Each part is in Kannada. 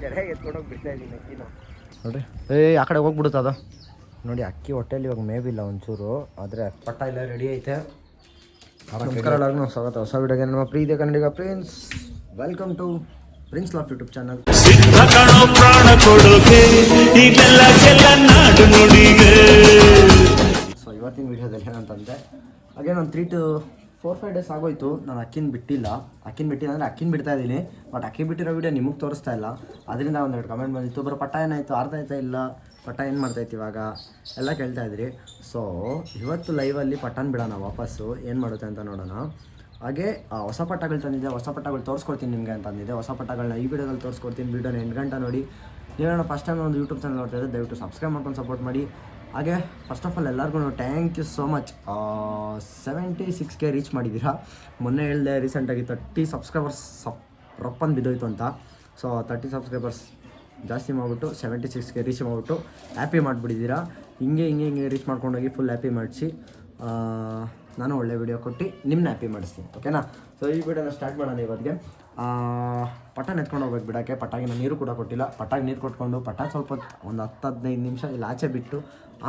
ಕೆರೆಗೆ ಎತ್ಕೊಂಡೋಗಿ ಬಿಡ್ತಾ ಇದ್ದೀನಿ ಇನ್ನು. ನೋಡ್ರಿ. ಏ ಆ ಕಡೆ ಹೋಗ್ಬಿಡುತ್ತೆ ಅದು. ನೋಡಿ ಅಕ್ಕಿ ಹೊಟ್ಟೆಲಿ ಇವಾಗ ಮೇವಿಲ್ಲ ಒಂಚೂರು ಆದರೆ ಪಟ್ಟ ಇಲ್ಲ ರೆಡಿ ಐತೆ. ನಮಸ್ಕಾರ. ಎಲ್ಲರಿಗೂ ಸ್ವಾಗತ. ಹೊಸ ವಿಡಿಯೋಗೆ ನಮ್ಮ ಪ್ರೀತಿಯ ಕನ್ನಡಿಗ Prince welcome to Prince laugh YouTube channel so ಇವತ್ತಿನ ವಿಡಿಯೋದಲ್ಲಿ ಏನಂತಂದರೆ ಹಾಗೆ ನಾನು three two four five days ಆಗೋಯ್ತು. ನಾನು ಅಕ್ಕಿನ ಬಿಟ್ಟಿಲ್ಲ. ಅಕ್ಕಿನ ಬಿಟ್ಟಿಲ್ಲ ಅಂದರೆ ಅಕ್ಕಿನ ಬಿಡ್ತಾ ಇದ್ದೀನಿ. ಬಟ್ ಅಕ್ಕಿ ಬಿಟ್ಟಿರೋ ವಿಡಿಯೋ ನಿಮಗೆ ತೋರಿಸ್ತಾ ಇಲ್ಲ. ಅದರಿಂದ ಒಂದೆರಡು ಕಮೆಂಟ್ ಬಂದಿತ್ತು. ಬರೋ ಪಟ್ಟ ಏನಾಯಿತು ಅರ್ಥ ಆಯ್ತಾ ಇಲ್ಲ? ಪಟ್ಟ ಏನು ಮಾಡ್ತೈತೆ ಇವಾಗ? ಎಲ್ಲ ಕೇಳ್ತಾ ಇದ್ರಿ. ಸೊ ಇವತ್ತು ಲೈವಲ್ಲಿ ಪಟ್ಟನ ಬಿಡೋಣ, ವಾಪಸ್ಸು. ಏನು ಮಾಡುತ್ತೆ ಅಂತ ನೋಡೋಣ. ಹಾಗೆ ಹೊಸ ಪಟ್ಟಗಳು ತಂದಿದ್ದೆ ಹೊಸ ಪಟ್ಟಗಳು ತೋರಿಸ್ಕೊಡ್ತೀನಿ ನಿಮಗೆ ಅಂತ ಅಂದಿದ್ದೆ. ಹೊಸ ಪಟ್ಟಗಳನ್ನ ಈ ವಿಡಿಯೋದಲ್ಲಿ ತೋರಿಸ್ಕೊಡ್ತೀನಿ. ವಿಡಿಯೋನ ಎಂಟು ಗಂಟೆ ನೋಡಿ. ನೀವೇನೋ ಫಸ್ಟ್ ಟೈಮ್ ಒಂದು ಯೂಟ್ಯೂಬ್ ಚಾನಲ್ ನೋಡ್ತಾ ಇದ್ದರೆ ದಯವಿಟ್ಟು ಸಬ್ಸ್ಕ್ರೈಬ್ ಮಾಡ್ಕೊಂಡು ಸಪೋರ್ಟ್ ಮಾಡಿ. ಹಾಗೆ ಫಸ್ಟ್ ಆಫ್ ಆಲ್ ಎಲ್ಲರಿಗೂ thank you so much seventy six K reach ಮಾಡಿದ್ದೀರಾ? ಮೊನ್ನೆ ಹೇಳಿದೆ ರೀಸೆಂಟಾಗಿ ತರ್ಟಿ ಸಬ್ಸ್ಕ್ರೈಬರ್ಸ್ ಸಪ್, ರಪ್ಪನ್ ಬಿದ್ದೋಯ್ತು ಅಂತ. ಸೊ ತರ್ಟಿ ಸಬ್ಸ್ಕ್ರೈಬರ್ಸ್ ಜಾಸ್ತಿ ಮಾಡಿಬಿಟ್ಟು ಸೆವೆಂಟಿ ಸಿಕ್ಸ್ಗೆ ರೀಚ್ ಮಾಡಿಬಿಟ್ಟು ಹ್ಯಾಪಿ ಮಾಡಿಬಿಟ್ಟಿದ್ದೀರಾ? ಹಿಂಗೆ ಹಿಂಗೆ ಹಿಂಗೆ ರೀಚ್ ಮಾಡ್ಕೊಂಡೋಗಿ ಫುಲ್ ಹ್ಯಾಪಿ ಮಾಡಿಸಿ. ನಾನು ಒಳ್ಳೆ ವಿಡಿಯೋ ಕೊಟ್ಟು ನಿಮ್ಮನ್ನ ಹ್ಯಾಪಿ ಮಾಡಿಸ್ತೀನಿ ಓಕೆನಾ ಸೊ ಈ ವಿಡಿಯೋನ ಸ್ಟಾರ್ಟ್ ಮಾಡೋಣ ಇವತ್ತಿಗೆ ಪಟಾನ್ ಎತ್ಕೊಂಡು ಹೋಗ್ಬೇಕು ಬಿಡೋಕ್ಕೆ. ಪಟಾಗಿ ನೀರು ಕೂಡ ಕೊಟ್ಟಿಲ್ಲ. ಪಟಾಗಿ ನೀರು ಕೊಟ್ಕೊಂಡು ಪಟಾಗಿ ಸ್ವಲ್ಪ ಒಂದು ಹತ್ತು ಹದಿನೈದು ನಿಮಿಷ ಇಲ್ಲಿ ಆಚೆ ಬಿಟ್ಟು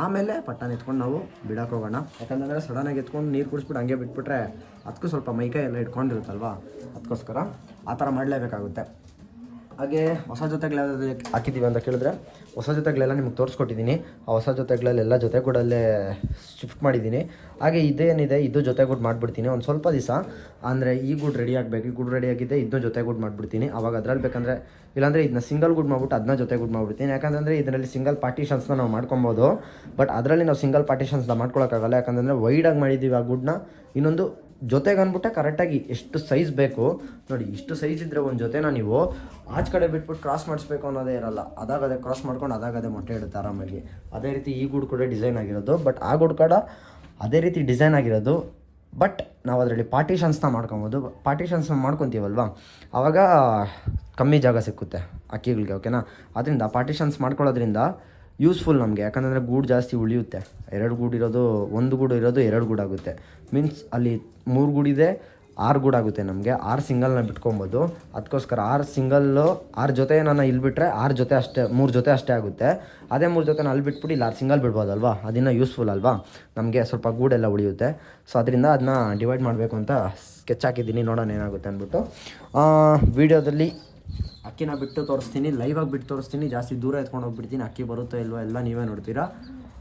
ಆಮೇಲೆ ಪಟ್ಟನ ಎತ್ಕೊಂಡು ನಾವು ಬಿಡಕ್ಕೆ ಹೋಗೋಣ. ಯಾಕಂತಂದರೆ ಸಡನ್ನಾಗಿ ಎತ್ಕೊಂಡು ನೀರು ಕುಡಿಸ್ಬಿಟ್ಟು ಹಂಗೆ ಬಿಟ್ಬಿಟ್ರೆ ಅದಕ್ಕೂ ಸ್ವಲ್ಪ ಮೈಕೈ ಎಲ್ಲ ಇಟ್ಕೊಂಡಿರುತ್ತಲ್ವ ಅದಕ್ಕೋಸ್ಕರ ಆ ಥರ ಮಾಡಲೇಬೇಕಾಗುತ್ತೆ. ಹಾಗೆ ಹೊಸ ಜೊತೆಗಳು ಯಾವ್ದಾದ್ರು ಹಾಕಿದ್ದೀವಿ ಅಂತ ಕೇಳಿದ್ರೆ, ಹೊಸ ಜೊತೆಗಳೆಲ್ಲ ನಿಮ್ಗೆ ತೋರಿಸ್ಕೊಟ್ಟಿದ್ದೀನಿ. ಆ ಹೊಸ ಜೊತೆಗಳೆಲ್ಲ ಜೊತೆಗೂಡಲ್ಲೇ ಶಿಫ್ಟ್ ಮಾಡಿದ್ದೀನಿ. ಹಾಗೆ ಇದೇನಿದೆ, ಇದು ಜೊತೆ ಗುಡ್ ಮಾಡಿಬಿಡ್ತೀನಿ. ಒಂದು ಸ್ವಲ್ಪ ದಿವಸ, ಅಂದರೆ ಈ ಗುಡ್ ರೆಡಿ ಆಗಬೇಕು, ಈ ಗುಡ್ ರೆಡಿ ಆಗಿದೆ ಇದನ್ನ ಗುಡ್ ಮಾಡಿಬಿಡ್ತೀನಿ. ಅವಾಗ ಅದ್ರಲ್ಲಿ ಬೇಕಂದರೆ, ಇಲ್ಲಾಂದರೆ ಇದನ್ನ ಸಿಂಗಲ್ ಗುಡ್ ಮಾಡ್ಬಿಟ್ಟು ಅದನ್ನ ಜೊತೆ ಗುಡ್ ಮಾಡಿಬಿಡ್ತೀನಿ ಯಾಕಂತಂದರೆ ಇದರಲ್ಲಿ ಸಿಂಗಲ್ ಪಾರ್ಟಿಷನ್ಸ್ನ ನಾವು ಮಾಡ್ಕೊಬೋದು. ಬಟ್ ಅದರಲ್ಲಿ ನಾವು ಸಿಂಗಲ್ ಪಾರ್ಟಿಷನ್ಸ್ನ ಮಾಡ್ಕೊಳಕ್ಕಾಗಲ್ಲ. ಯಾಕಂತಂದರೆ ವೈಡಾಗಿ ಮಾಡಿದ್ದೀವಿ ಆ ಗುಡ್ನ. ಇನ್ನೊಂದು ಜೊತೆಗೆ ಅಂದ್ಬಿಟ್ಟೆ ಕರೆಕ್ಟಾಗಿ ಎಷ್ಟು ಸೈಜ್ ಬೇಕು. ನೋಡಿ, ಇಷ್ಟು ಸೈಜ್ ಇದ್ದರೆ ಒಂದು ಜೊತೆನ ನೀವು ಆಚೆ ಕಡೆ ಬಿಟ್ಬಿಟ್ಟು ಕ್ರಾಸ್ ಮಾಡಿಸ್ಬೇಕು ಅನ್ನೋದೇ ಇರಲ್ಲ. ಅದಾಗದೆ ಕ್ರಾಸ್ ಮಾಡ್ಕೊಂಡು ಅದಾಗದೆ ಮೊಟ್ಟೆ ಇಡುತ್ತೆ ಆರಾಮಾಗಿ. ಅದೇ ರೀತಿ ಈ ಗೂಡು ಕೂಡ ಡಿಸೈನ್ ಆಗಿರೋದು. ಬಟ್ ಆ ಗೂಡು ಕೂಡ ಅದೇ ರೀತಿ ಡಿಸೈನ್ ಆಗಿರೋದು. ಬಟ್ ನಾವು ಅದರಲ್ಲಿ ಪಾರ್ಟಿಷನ್ಸ್ನ ಮಾಡ್ಕೊಬೋದು. ಪಾರ್ಟಿಷನ್ಸ್ನ ಮಾಡ್ಕೊತೀವಲ್ವಾ? ಆವಾಗ ಕಮ್ಮಿ ಜಾಗ ಸಿಕ್ಕುತ್ತೆ ಅಕ್ಕಿಗಳಿಗೆ ಓಕೆನಾ ಅದರಿಂದ ಪಾರ್ಟಿಷನ್ಸ್ ಮಾಡ್ಕೊಳ್ಳೋದ್ರಿಂದ ಯೂಸ್ಫುಲ್ ನಮಗೆ, ಯಾಕಂದರೆ ಗೂಡು ಜಾಸ್ತಿ ಉಳಿಯುತ್ತೆ. ಎರಡು ಗೂಡು ಇರೋದು, ಒಂದು ಗೂಡು ಇರೋದು ಎರಡು ಗೂಡಾಗುತ್ತೆ ಮೀನ್ಸ್ ಅಲ್ಲಿ ಮೂರು ಗೂಡಿದೆ ಆರು ಗೂಡಾಗುತ್ತೆ ನಮಗೆ. ಆರು ಸಿಂಗಲ್ನ ಬಿಟ್ಕೊಬೋದು. ಅದಕ್ಕೋಸ್ಕರ ಆರು ಸಿಂಗಲ್ಲು ಆರು ಜೊತೆ ನಾನು ಇಲ್ಲಿ ಬಿಟ್ಟರೆ ಆರು ಜೊತೆ ಅಷ್ಟೇ, ಮೂರು ಜೊತೆ ಅಷ್ಟೇ ಆಗುತ್ತೆ. ಅದೇ ಮೂರು ಜೊತೆ ಅಲ್ಲಿ ಬಿಟ್ಬಿಟ್ಟು ಇಲ್ಲಿ ಆರು ಸಿಂಗಲ್ ಬಿಡ್ಬೋದಲ್ವಾ? ಅದನ್ನ ಯೂಸ್ಫುಲ್ ಅಲ್ವಾ? ನಮಗೆ ಸ್ವಲ್ಪ ಗೂಡೆಲ್ಲ ಉಳಿಯುತ್ತೆ. ಸೊ ಅದರಿಂದ ಅದನ್ನ ಡಿವೈಡ್ ಮಾಡಬೇಕು ಅಂತ ಸ್ಕೆಚ್ ಹಾಕಿದ್ದೀನಿ. ನೋಡೋಣ ಏನಾಗುತ್ತೆ ಅಂದ್ಬಿಟ್ಟು. ವಿಡಿಯೋದಲ್ಲಿ ಅಕ್ಕಿನ ಬಿಟ್ಟು ತೋರಿಸ್ತೀನಿ ಲೈವಾಗಿ ಬಿಟ್ಟು ತೋರಿಸ್ತೀನಿ, ಜಾಸ್ತಿ ದೂರ ಎತ್ಕೊಂಡು ಹೋಗ್ಬಿಡ್ತೀನಿ, ಅಕ್ಕಿ ಬರುತ್ತೋ ಇಲ್ವೋ ಎಲ್ಲ ನೀವೇ ನೋಡ್ತೀರಾ?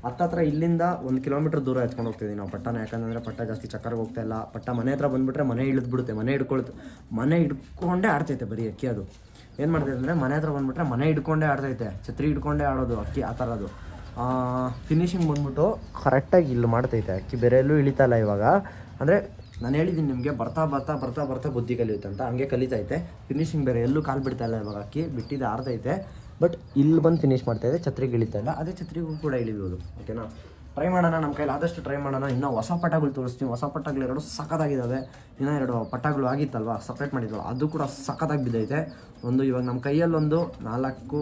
ಹತ್ತತ್ರ ಇಲ್ಲಿಂದ ಒಂದು ಕಿಲೋಮೀಟ್ರ್ ದೂರ ಎತ್ಕೊಂಡು ಹೋಗ್ತಿದ್ದೀನಿ ನಾವು ಪಟ್ಟನ ಯಾಕಂದರೆ ಪಟ್ಟ ಜಾಸ್ತಿ ಚಕ್ಕರ್ಗೆ ಹೋಗ್ತಾ ಇಲ್ಲ. ಪಟ್ಟ ಮನೆ ಹತ್ರ ಬಂದುಬಿಟ್ರೆ ಮನೆ ಇಳಿದು ಬಿಡುತ್ತೆ ಮನೆ ಹಿಡ್ಕೊಳ್ತು, ಮನೆ ಹಿಡ್ಕೊಂಡೇ ಆಡ್ತೈತೆ ಬರೀ ಅಕ್ಕಿ ಅದು. ಏನು ಮಾಡ್ತೈತೆ ಅಂದರೆ ಮನೆ ಹತ್ರ ಬಂದುಬಿಟ್ರೆ ಮನೆ ಹಿಡ್ಕೊಂಡೇ ಆಡ್ತೈತೆ, ಛತ್ರಿ ಹಿಡ್ಕೊಂಡೇ ಆಡೋದು ಅಕ್ಕಿ ಆ ಥರದ್ದು ಫಿನಿಶಿಂಗ್ ಬಂದ್ಬಿಟ್ಟು ಕರೆಕ್ಟಾಗಿ ಇಲ್ಲಿ ಮಾಡ್ತೈತೆ ಅಕ್ಕಿ, ಬೇರೆ ಎಲ್ಲೂ ಇಳಿತಾ ಇಲ್ಲ ಇವಾಗ. ಅಂದರೆ ನಾನು ಹೇಳಿದ್ದೀನಿ ನಿಮಗೆ ಬರ್ತಾ ಬರ್ತಾ ಬರ್ತಾ ಬರ್ತಾ ಬುದ್ಧಿ ಕಲಿಯುತ್ತೆ ಅಂತ. ಹಂಗೆ ಕಲಿತೈತೆ. ಫಿನಿಶಿಂಗ್ ಬೇರೆ ಎಲ್ಲೂ ಕಾಲು ಬಿಡ್ತಾ ಇಲ್ಲ ಇವಾಗ ಅಕ್ಕಿ. ಬಿಟ್ಟಿದ್ದು ಆರ್ತೈತೆ ಬಟ್ ಇಲ್ಲಿ ಬಂದು ಫಿನಿಶ್ ಮಾಡ್ತಾ ಇದೆ. ಛತ್ರಿಗೆ ಇಳಿತಾ ಇಲ್ಲ. ಅದೇ ಛತ್ರಿಗೂ ಕೂಡ ಇಳಿಬೋದು. ಓಕೆನಾ ಟ್ರೈ ಮಾಡೋಣ ನಮ್ಮ ಕೈಲಿ. ಆದಷ್ಟು ಟ್ರೈ ಮಾಡೋಣ. ಇನ್ನೂ ಹೊಸ ಪಟಗಳು ತೋರಿಸ್ತೀವಿ ಹೊಸ ಪಟಗಳು ಎರಡು ಸಖತ್ತಾಗಿದ್ದಾವೆ. ಇನ್ನೂ ಎರಡು ಪಟಗಳು ಆಗಿತ್ತಲ್ವ? ಸಪ್ರೇಟ್ ಮಾಡಿದ್ವಲ್ಲ. ಅದು ಕೂಡ ಸಖತ್ತಾಗಿ ಬಿದ್ದೈತೆ. ಒಂದು ಇವಾಗ ನಮ್ಮ ಕೈಯಲ್ಲೊಂದು ನಾಲ್ಕು,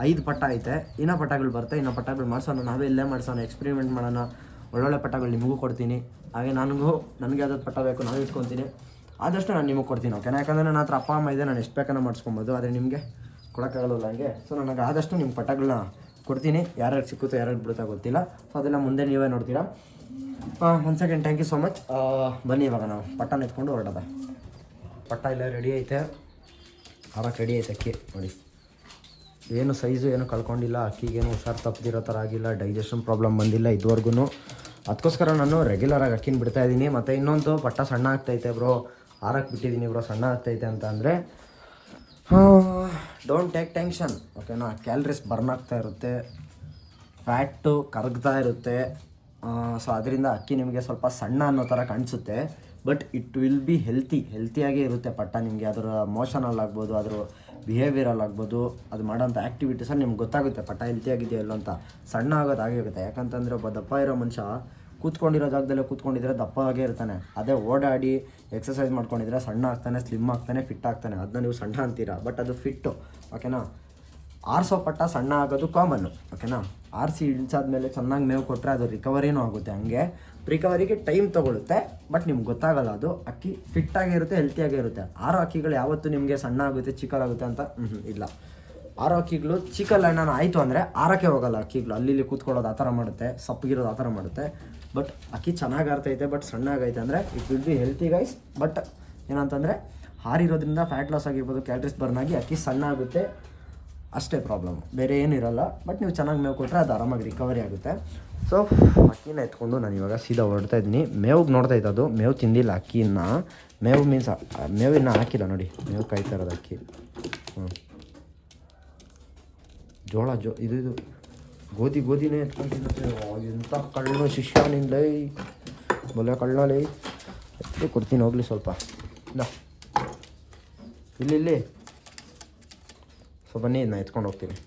ಐದು ಪಟ್ಟ ಐತೆ. ಇನ್ನೂ ಪಟಗಳು ಬರುತ್ತೆ. ಇನ್ನೂ ಪಟಗಳು ಮಾಡಿಸೋಣ. ನಾವೇ ಇಲ್ಲೇ ಮಾಡಿಸೋಣ. ಎಕ್ಸ್ಪೆರಿಮೆಂಟ್ ಮಾಡೋಣ. ಒಳ್ಳೊಳ್ಳೆ ಪಟಗಳು ನಿಮಗೂ ಕೊಡ್ತೀನಿ. ಹಾಗೆ ನನಗೂ, ನನಗೆ ಯಾವ್ದಾದ್ರು ಪಟ್ಟ ಬೇಕು, ನಾನು ಇಟ್ಕೊತೀನಿ. ಆದಷ್ಟು ನಾನು ನಿಮಗೆ ಕೊಡ್ತೀನಿ ಓಕೆನಾ ಯಾಕಂದರೆ ನನ್ನ ಹತ್ರ ಅಪ್ಪ, ಅಮ್ಮ ಇದೆ, ನಾನು ಎಷ್ಟು ಬೇಕಾನ ಮಾಡಿಸ್ಕೊಬೋದು, ಆದರೆ ನಿಮಗೆ ಕೊಡೋಕ್ಕಾಗಲ್ಲ ಹಂಗೆ? ಸೊ ನನಗೆ ಆದಷ್ಟು ನಿಮ್ಮ ಪಟ್ಟಗಳನ್ನ ಕೊಡ್ತೀನಿ. ಯಾರ್ಯಾರು ಸಿಕ್ಕುತ್ತೋ, ಯಾರ್ಯಾರು ಬಿಡುತ್ತಾ ಗೊತ್ತಿಲ್ಲ. ಸೊ ಅದೆಲ್ಲ ಮುಂದೆ ನೀವೇ ನೋಡ್ತೀರಾ? One second thank you so much ಬನ್ನಿ ಇವಾಗ ನಾವು. ಪಟ್ಟನ ಎತ್ಕೊಂಡು ಹೊರಡೋದ. ಪಟ್ಟ ಇಲ್ಲ ರೆಡಿ ಐತೆ. ಆರಕ್ಕೆ ರೆಡಿ ಐತೆ ಅಕ್ಕಿ. ನೋಡಿ. ಏನು ಸೈಜು ಏನು ಕಳ್ಕೊಂಡಿಲ್ಲ. ಅಕ್ಕಿಗೇನು ಹುಷಾರು ತಪ್ಪದಿರೋ ಥರ ಆಗಿಲ್ಲ. ಡೈಜೆಷನ್ ಪ್ರಾಬ್ಲಮ್ ಬಂದಿಲ್ಲ ಇದುವರೆಗೂ ಅದಕ್ಕೋಸ್ಕರ ನಾನು ರೆಗ್ಯುಲರಾಗಿ ಅಕ್ಕಿನ ಬಿಡ್ತಾ ಇದ್ದೀನಿ. ಮತ್ತು ಇನ್ನೊಂದು ಪಟ್ಟ ಸಣ್ಣ ಆಗ್ತೈತೆ ಬ್ರೋ. ಆರಕ್ಕೆ ಬಿಟ್ಟಿದ್ದೀನಿ ಬ್ರೋ, ಸಣ್ಣ ಆಗ್ತೈತೆ ಅಂತ ಅಂದರೆ ಡೋಂಟ್ ಟೇಕ್ ಟೆನ್ಷನ್ ಓಕೆನಾ ಕ್ಯಾಲ್ರೀಸ್ ಬರ್ನ್ ಆಗ್ತಾ ಇರುತ್ತೆ. ಫ್ಯಾಟು ಕರಗ್ತಾ ಇರುತ್ತೆ. ಸೊ ಅದರಿಂದ ಅಕ್ಕಿ ನಿಮಗೆ ಸ್ವಲ್ಪ ಸಣ್ಣ ಅನ್ನೋ ಥರ ಕಾಣಿಸುತ್ತೆ. But it will be healthy ಹೆಲ್ತಿಯಾಗೇ ಇರುತ್ತೆ ಪಟ್ಟ ನಿಮಗೆ. ಅದರ ಮೋಷನಲ್ಲಿ ಆಗ್ಬೋದು ಅದರ ಬಿಹೇವಿಯರಲ್ಲಿ ಆಗ್ಬೋದು, ಅದು ಮಾಡೋಂಥ ಆ್ಯಕ್ಟಿವಿಟೀಸಲ್ಲಿ ನಿಮ್ಗೆ ಗೊತ್ತಾಗುತ್ತೆ ಪಟ ಹೆಲ್ತಿಯಾಗಿದೆಯೋ ಇಲ್ಲ ಅಂತ. ಸಣ್ಣ ಆಗೋದು ಆಗೇ ಆಗುತ್ತೆ. ಯಾಕಂತಂದರೆ ಒಬ್ಬ ದಪ್ಪ ಇರೋ ಮನುಷ್ಯ ಕೂತ್ಕೊಂಡಿರೋ ಜಾಗದಲ್ಲೇ ಕೂತ್ಕೊಂಡಿದ್ರೆ ದಪ್ಪ ಆಗೇ ಇರ್ತಾನೆ. ಅದೇ ಓಡಾಡಿ ಎಕ್ಸಸೈಸ್ ಮಾಡ್ಕೊಂಡಿದ್ರೆ ಸಣ್ಣ ಆಗ್ತಾನೆ ಸ್ಲಿಮ್ ಆಗ್ತಾನೆ ಫಿಟ್ ಆಗ್ತಾನೆ. ಅದನ್ನ ನೀವು ಸಣ್ಣ ಅಂತೀರಾ? ಬಟ್ ಅದು ಫಿಟ್ಟು ಓಕೆನಾ ಆರಿಸೋ ಪಟ್ಟ ಸಣ್ಣ ಆಗೋದು ಕಾಮನ್ನು ಓಕೆನಾ ಆರಿಸಿ ಇಳಿಸಾದ್ಮೇಲೆ ಚೆನ್ನಾಗಿ ಮೇವು ಕೊಟ್ಟರೆ ಅದು ರಿಕವರಿನೂ ಆಗುತ್ತೆ. ಹಂಗೆ ರಿಕವರಿಗೆ ಟೈಮ್ ತಗೊಳ್ಳುತ್ತೆ ಬಟ್ ನಿಮ್ಗೆ ಗೊತ್ತಾಗಲ್ಲ ಅದು. ಅಕ್ಕಿ ಫಿಟ್ ಆಗಿರುತ್ತೆ ಹೆಲ್ತಿ ಇರುತ್ತೆ. ಆರೋ ಅಕ್ಕಿಗಳು ಯಾವತ್ತು ನಿಮಗೆ ಸಣ್ಣ ಆಗುತ್ತೆ ಚಿಕ್ಕಲಾಗುತ್ತೆ ಅಂತ? ಇಲ್ಲ. ಆರೋ ಅಕ್ಕಿಗಳು ಚಿಕಲ್ ಆಯಿತು ಅಂದರೆ ಆರಕ್ಕೆ ಹೋಗಲ್ಲ ಅಕ್ಕಿಗಳು. ಅಲ್ಲಿ ಕೂತ್ಕೊಳ್ಳೋದು ಆ ಥರ ಮಾಡುತ್ತೆ, ಸಪ್ಪಗಿರೋದು ಆ ಥರ ಮಾಡುತ್ತೆ. ಬಟ್ ಅಕ್ಕಿ ಚೆನ್ನಾಗಿ ಆರ್ತೈತೆ ಬಟ್ ಸಣ್ಣ ಆಗೈತೆ ಅಂದರೆ it will be healthy guys but ಏನಂತಂದರೆ ಹಾರಿರೋದ್ರಿಂದ ಫ್ಯಾಟ್ ಲಾಸ್ ಆಗಿರ್ಬೋದು ಕ್ಯಾಲ್ರೀಸ್ ಬರ್ನ್ ಆಗಿ ಅಕ್ಕಿ ಸಣ್ಣ ಆಗುತ್ತೆ, ಅಷ್ಟೇ ಪ್ರಾಬ್ಲಮ್ ಬೇರೆ ಏನಿರಲ್ಲ. ಬಟ್ ನೀವು ಚೆನ್ನಾಗಿ ಮೇವು ಕೊಟ್ಟರೆ ಅದು ಆರಾಮಾಗಿ ರಿಕವರಿ ಆಗುತ್ತೆ. ಸೊ, ಅಕ್ಕಿನ ಎತ್ಕೊಂಡು ನಾನು ಇವಾಗ ಸೀದಾ ಹೊರಡ್ತಾ ಇದ್ದೀನಿ. ಮೇವಿಗೆ ನೋಡ್ತಾ ಅದು ಮೇವು ತಿಂದಿಲ್ಲ ಅಕ್ಕಿನ ಮೇವು ಮೀನ್ಸ್ ಮೇವಿನ ಹಾಕಿಲ್ಲ ನೋಡಿ. ಮೇವು ಕಾಯ್ತಾ ಇರೋದು ಅಕ್ಕಿ. ಹ್ಞೂ ಜೋಳ, ಜೋ, ಇದು ಇದು. ಗೋಧಿ, ಗೋಧಿನೇ ಎತ್ಕೊಂಡು ಎಂಥ ಕಳ್ಳು ಶಿಷ್ಯ ನಿಂದೈ ಬೊಲೆ ಕಳ್ಳಲೇ. ಎತ್ತಿ ಕೊಡ್ತೀನಿ ಹೋಗ್ಲಿ ಸ್ವಲ್ಪ. ಇಲ್ಲ. ಇಲ್ಲಿ ಇಲ್ಲಿ. ಸೊ, ಬನ್ನಿ ಇದನ್ನ ಎತ್ಕೊಂಡು ಹೋಗ್ತೀನಿ.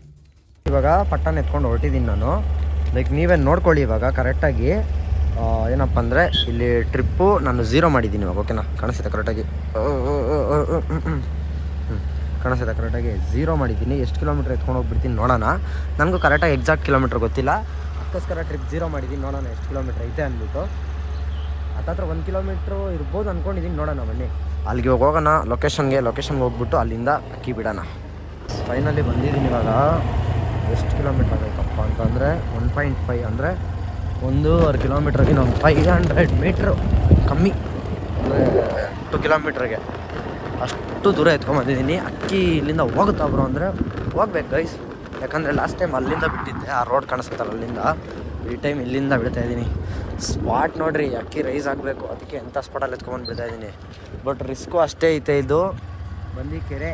ಇವಾಗ ಪಟ್ಟಣ ಎತ್ಕೊಂಡು ಹೊರಟಿದ್ದೀನಿ ನಾನು. ಲೈಕ್ ನೀವೇ ನೋಡ್ಕೊಳ್ಳಿ ಇವಾಗ ಕರೆಕ್ಟಾಗಿ ಏನಪ್ಪ ಅಂದರೆ, ಇಲ್ಲಿ ಟ್ರಿಪ್ಪು ನಾನು ಝೀರೋ ಮಾಡಿದ್ದೀನಿ ಇವಾಗ ಓಕೆನಾ ಕಾಣಿಸುತ್ತೆ ಕರೆಕ್ಟಾಗಿ ಕಾಣಿಸುತ್ತೆ ಕರೆಕ್ಟಾಗಿ ಝೀರೋ ಮಾಡಿದ್ದೀನಿ. ಎಷ್ಟು ಕಿಲೋಮೀಟ್ರ್ ಎತ್ಕೊಂಡು ಹೋಗ್ಬಿಡ್ತೀನಿ ನೋಡೋಣ. ನನಗೂ ಕರೆಕ್ಟಾಗಿ ಎಕ್ಸಾಕ್ಟ್ ಕಿಲೋಮೀಟ್ರ್ ಗೊತ್ತಿಲ್ಲ. ಅದಕ್ಕೋಸ್ಕರ ಟ್ರಿಪ್ ಝೀರೋ ಮಾಡಿದ್ದೀನಿ ನೋಡೋಣ ಎಷ್ಟು ಕಿಲೋಮೀಟ್ರ್ ಐತೆ ಅಂದ್ಬಿಟ್ಟು. ಹತ್ತತ್ರ ಒಂದು ಕಿಲೋಮೀಟ್ರು ಇರ್ಬೋದು ಅಂದ್ಕೊಂಡಿದ್ದೀನಿ ನೋಡೋಣ ಬನ್ನಿ. ಅಲ್ಲಿಗೆ ಹೋಗೋಣ. ಲೊಕೇಶನ್ಗೆ ಲೊಕೇಶನ್ಗೆ ಹೋಗ್ಬಿಟ್ಟು ಅಲ್ಲಿಂದ ಅಕ್ಕಿ ಬಿಡೋಣ. ಫೈನಲಿ ಬಂದಿದ್ದೀನಿ ಇವಾಗ. ಎಷ್ಟು ಕಿಲೋಮೀಟ್ರ್ ಆಗೈತಪ್ಪ ಅಂತಂದರೆ ಒನ್ ಪಾಯಿಂಟ್ ಫೈ ಅಂದರೆ ಒಂದೂವರೆ ಕಿಲೋಮೀಟ್ರಿಗೆ ನಾವು ಫೈವ್ ಹಂಡ್ರೆಡ್ ಮೀಟ್ರ್ ಕಮ್ಮಿ. ಅಂದರೆ ಟು ಕಿಲೋಮೀಟ್ರಿಗೆ ಅಷ್ಟು ದೂರ ಎತ್ಕೊಂಬಂದಿದ್ದೀನಿ ಅಕ್ಕಿ ಇಲ್ಲಿಂದ ಹೋಗುತ್ತಾ ಬ್ರೋ ಅಂದರೆ ಹೋಗ್ಬೇಕು ಗೈಸ್ ಯಾಕಂದರೆ ಲಾಸ್ಟ್ ಟೈಮ್ ಅಲ್ಲಿಂದ ಬಿಟ್ಟಿದ್ದೆ. ಆ ರೋಡ್ ಕಾಣಿಸ್ತಾರೆ ಅಲ್ಲಿಂದ. ಈ ಟೈಮ್ ಇಲ್ಲಿಂದ ಬಿಡ್ತಾ ಇದ್ದೀನಿ. ಸ್ಪಾಟ್ ನೋಡ್ರಿ, ಅಕ್ಕಿ ರೈಸ್ ಆಗಬೇಕು. ಅದಕ್ಕೆ ಎಂಥ ಸ್ಪಾಟಲ್ಲಿ ಎತ್ಕೊಂಬಂದು ಬಿಡ್ತಾ ಇದ್ದೀನಿ. ಬಟ್ ರಿಸ್ಕು ಅಷ್ಟೇ ಐತೆ ಇದು. ಬಂದಿ ಕೆರೆ